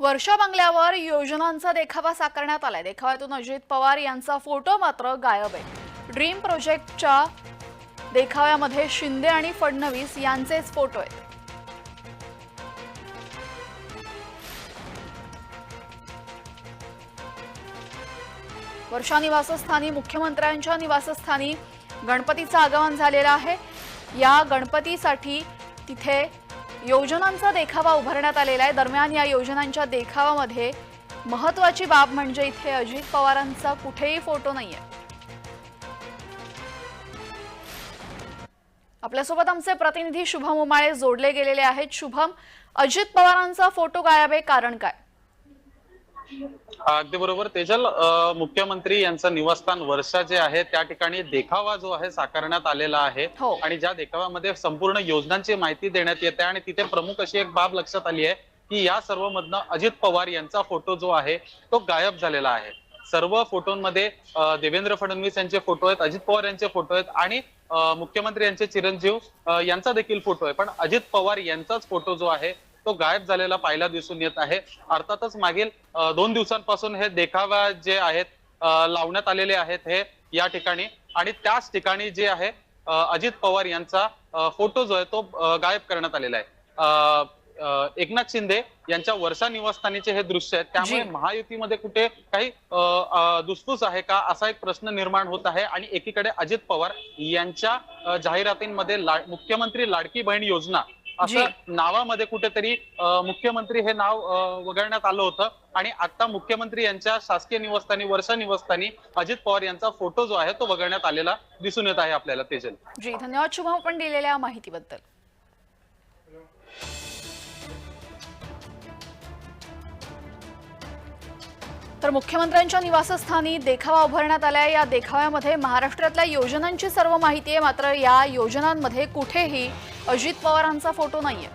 वर्षा बंगल्यावर योजनांचा देखावा साकारण्यात आलाय. देखाव्यातून अजित पवार यांचा फोटो मात्र गायब आहे. ड्रीम प्रोजेक्टच्या देखाव्यामध्ये शिंदे आणि फडणवीस यांचेच फोटो आहेत. वर्षा निवासस्थानी मुख्यमंत्र्यांच्या निवासस्थानी गणपतीचं आगमन झालेलं आहे. या गणपतीसाठी तिथे योजनांचा देखावा उभारण्यात आलेला आहे. दरम्यान या योजनांच्या देखावामध्ये महत्वाची बाब म्हणजे इथे अजित पवारांचा कुठेही फोटो नाहीये. आपल्यासोबत आमचे प्रतिनिधी शुभम उमाळे जोडले गेलेले आहेत. शुभम अजित पवारांचा फोटो गायब आहे. कारण काय? अगदी बरोबर. तेजल मुख्यमंत्री यांचं निवासस्थान वर्षा जे आहे त्या ठिकाणी देखावा जो आहे साकारण्यात आलेला आहे. हो. आणि ज्या देखाव्यामध्ये संपूर्ण योजनांची माहिती देण्यात येते आणि तिथे प्रमुख अशी एक बाब लक्षात आली आहे की या सर्व मधनं अजित पवार यांचा फोटो जो आहे तो गायब झालेला आहे. सर्व फोटोंमध्ये अ, देवेंद्र फडणवीस यांचे फोटो आहेत अजित पवार यांचे फोटो आहेत आणि अ, मुख्यमंत्री यांचे चिरंजीव अ, यांचा देखील फोटो आहे. पण अजित पवार यांचाच फोटो जो आहे तो गायब झालेला पाहायला दिसून येत आहे. अर्थातच मागील दोन दिवसांपासून हे देखावा जे आहेत लावण्यात आलेले आहेत हे या ठिकाणी. आणि त्याच ठिकाणी जे आहे अजित पवार यांचा फोटो जो आहे तो गायब करण्यात आलेला आहे. एकनाथ शिंदे यांच्या वर्षा निवासस्थानीचे हे दृश्य आहे. त्यामुळे. महायुतीमध्ये कुठे काही दुसफूस आहे का असा एक प्रश्न निर्माण होत आहे. आणि एकीकडे अजित पवार यांच्या जाहिरातींमध्ये ला- मुख्यमंत्री लाडकी बहीण योजना असं नावामध्ये कुठेतरी मुख्यमंत्री हे नाव वगळण्यात आलं होतं. आणि आता मुख्यमंत्री यांच्या शासकीय निवासस्थानी वर्षा निवासस्थानी अजित पवार यांचा फोटो जो आहे तो वगळण्यात आलेला दिसून येत आहे आपल्याला. तेजल. जी धन्यवाद शुभम आपण दिलेल्या माहितीबद्दल. तर मुख्यमंत्र्यांच्या निवासस्थानी देखावा उभारण्यात आलाय. या देखाव्यामध्ये महाराष्ट्रातल्या योजनांची सर्व माहिती आहे. मात्र या योजनांमध्ये कुठेही अजित पवारांचा फोटो नाहीये.